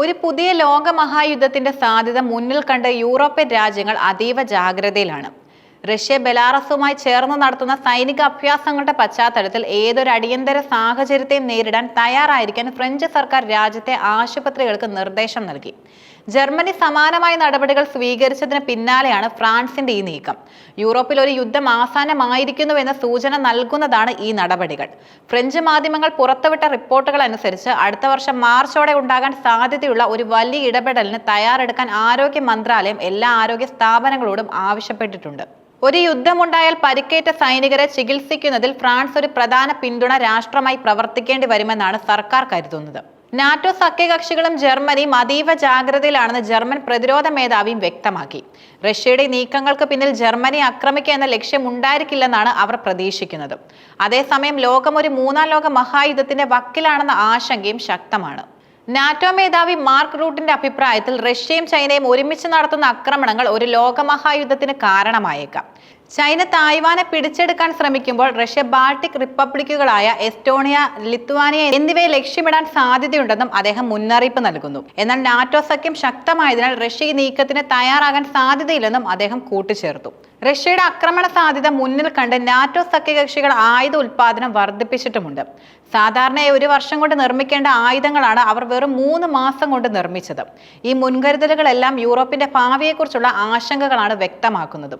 ഒരു പുതിയ ലോകമഹായുദ്ധത്തിന്റെ സാധ്യത മുന്നിൽ കണ്ട് യൂറോപ്യൻ രാജ്യങ്ങൾ അതീവ ജാഗ്രതയിലാണ്. റഷ്യ ബെലാറസുമായി ചേർന്ന് നടത്തുന്ന സൈനിക അഭ്യാസങ്ങളുടെ പശ്ചാത്തലത്തിൽ ഏതൊരു അടിയന്തര സാഹചര്യത്തെയും നേരിടാൻ തയ്യാറായിരിക്കാൻ ഫ്രഞ്ച് സർക്കാർ രാജ്യത്തെ ആശുപത്രികൾക്ക് നിർദ്ദേശം നൽകി. ജർമ്മനി സമാനമായ നടപടികൾ സ്വീകരിച്ചതിന് പിന്നാലെയാണ് ഫ്രാൻസിന്റെ ഈ നീക്കം. യൂറോപ്പിൽ ഒരു യുദ്ധം ആസാനമായിരിക്കുന്നുവെന്ന സൂചന നൽകുന്നതാണ് ഈ നടപടികൾ. ഫ്രഞ്ച് മാധ്യമങ്ങൾ പുറത്തുവിട്ട റിപ്പോർട്ടുകൾ അനുസരിച്ച് അടുത്ത വർഷം മാർച്ചോടെ ഉണ്ടാകാൻ സാധ്യതയുള്ള ഒരു വലിയ ഇടപെടലിന് തയ്യാറെടുക്കാൻ ആരോഗ്യ മന്ത്രാലയം എല്ലാ ആരോഗ്യ സ്ഥാപനങ്ങളോടും ആവശ്യപ്പെട്ടിട്ടുണ്ട്. ഒരു യുദ്ധമുണ്ടായാൽ പരിക്കേറ്റ സൈനികരെ ചികിത്സിക്കുന്നതിൽ ഫ്രാൻസ് ഒരു പ്രധാന പിന്തുണ രാഷ്ട്രമായി പ്രവർത്തിക്കേണ്ടി വരുമെന്നാണ് സർക്കാർ കരുതുന്നത്. നാറ്റോ സഖ്യകക്ഷികളും ജർമ്മനിയും അതീവ ജാഗ്രതയിലാണെന്ന് ജർമ്മൻ പ്രതിരോധ മേധാവിയും വ്യക്തമാക്കി. റഷ്യയുടെ നീക്കങ്ങൾക്ക് പിന്നിൽ ജർമ്മനി ആക്രമിക്കുക എന്ന ലക്ഷ്യം ഉണ്ടായിരിക്കില്ലെന്നാണ് അവർ പ്രതീക്ഷിക്കുന്നത്. അതേസമയം ലോകം ഒരു മൂന്നാം ലോക മഹായുദ്ധത്തിന്റെ വക്കിലാണെന്ന ആശങ്കയും ശക്തമാണ്. നാറ്റോ മേധാവി മാർക്ക് റൂട്ടിന്റെ അഭിപ്രായത്തിൽ റഷ്യയും ചൈനയും ഒരുമിച്ച് നടത്തുന്ന ആക്രമണങ്ങൾ ഒരു ലോകമഹായുദ്ധത്തിന് കാരണമായേക്കാം. ചൈന തായ്വാനെ പിടിച്ചെടുക്കാൻ ശ്രമിക്കുമ്പോൾ റഷ്യ ബാൾട്ടിക് റിപ്പബ്ലിക്കുകളായ എസ്റ്റോണിയ ലിത്വാനിയ എന്നിവയെ ലക്ഷ്യമിടാൻ സാധ്യതയുണ്ടെന്നും അദ്ദേഹം മുന്നറിയിപ്പ് നൽകുന്നു. എന്നാൽ നാറ്റോ സഖ്യം ശക്തമായതിനാൽ റഷ്യ ഈ നീക്കത്തിന് തയ്യാറാകാൻ സാധ്യതയില്ലെന്നും അദ്ദേഹം കൂട്ടിച്ചേർത്തു. റഷ്യയുടെ ആക്രമണ സാധ്യത മുന്നിൽ കണ്ട് നാറ്റോ സഖ്യകക്ഷികൾ ആയുധ ഉൽപാദനം വർദ്ധിപ്പിച്ചിട്ടുമുണ്ട്. സാധാരണയായി ഒരു വർഷം കൊണ്ട് നിർമ്മിക്കേണ്ട ആയുധങ്ങളാണ് അവർ വെറും മൂന്ന് മാസം കൊണ്ട് നിർമ്മിച്ചത്. ഈ മുൻകരുതലുകളെല്ലാം യൂറോപ്പിന്റെ ഭാവിയെക്കുറിച്ചുള്ള ആശങ്കകളാണ് വ്യക്തമാക്കുന്നത്.